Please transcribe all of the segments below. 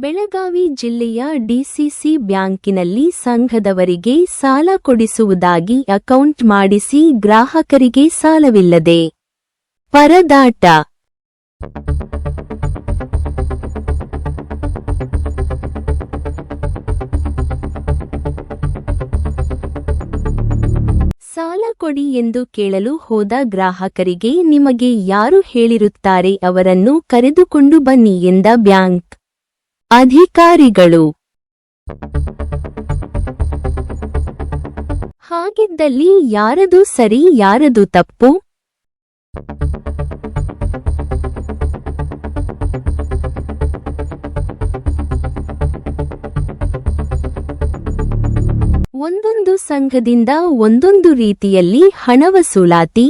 ಬೆಳಗಾವಿ ಜಿಲ್ಲೆಯ ಡಿಸಿಸಿ ಬ್ಯಾಂಕಿನಲ್ಲಿ ಸಂಘದವರಿಗೆ ಸಾಲ ಕೊಡಿಸುವುದಾಗಿ ಅಕೌಂಟ್ ಮಾಡಿಸಿ ಗ್ರಾಹಕರಿಗೆ ಸಾಲವಿಲ್ಲದೆ ಪರದಾಟ ಕೊಡಿ ಎಂದು ಕೇಳಲು ಹೋದ ಗ್ರಾಹಕರಿಗೆ ನಿಮಗೆ ಯಾರು ಹೇಳಿರುತ್ತಾರೆ ಅವರನ್ನು ಕರೆದುಕೊಂಡು ಬನ್ನಿ ಎಂದ ಬ್ಯಾಂಕ್. ಅಧಿಕಾರಿಗಳು. ಹಾಗಿದ್ದಲ್ಲಿ ಯಾರದು ಸರಿ ಯಾರದು ತಪ್ಪು? ಒಂದೊಂದು ಸಂಘದಿಂದ ಒಂದೊಂದು ರೀತಿಯಲ್ಲಿ ಹಣ ವಸೂಲಾತಿ.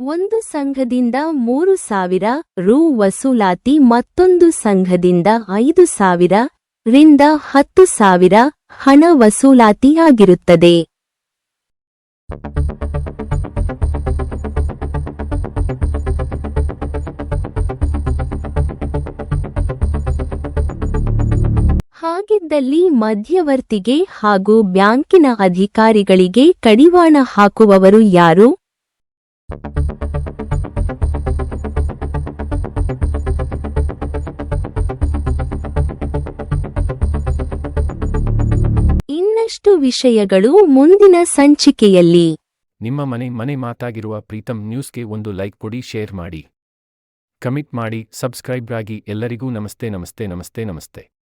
ಒಂದು ಸಂಘದಿಂದ ಮೂರು ಸಾವಿರ ರು ವಸೂಲಾತಿ, ಮತ್ತೊಂದು ಸಂಘದಿಂದ ಐದು ಸಾವಿರ ರಿಂದ ಹತ್ತು ಸಾವಿರ ಹಣ ವಸೂಲಾತಿ ಹಾಗಿದ್ದಲ್ಲಿ ಮಧ್ಯವರ್ತಿಗೆ ಹಾಗೂ ಬ್ಯಾಂಕಿನ ಅಧಿಕಾರಿಗಳಿಗೆ ಕಡಿವಾಣ ಹಾಕುವವರು ಯಾರು? ಇನ್ನಷ್ಟು ವಿಷಯಗಳು ಮುಂದಿನ ಸಂಚಿಕೆಯಲ್ಲಿ. ನಿಮ್ಮ ಮನೆ ಮನೆ ಮಾತಾಗಿರುವ ಪ್ರೀತಂ ನ್ಯೂಸ್ಗೆ ಒಂದು ಲೈಕ್ ಕೊಡಿ, ಶೇರ್ ಮಾಡಿ. ಕಮಿಟ್ ಮಾಡಿ, ಸಬ್ಸ್ಕ್ರೈಬ್ ಆಗಿ ಎಲ್ಲರಿಗೂ ನಮಸ್ತೆ ನಮಸ್ತೆ ನಮಸ್ತೆ ನಮಸ್ತೆ.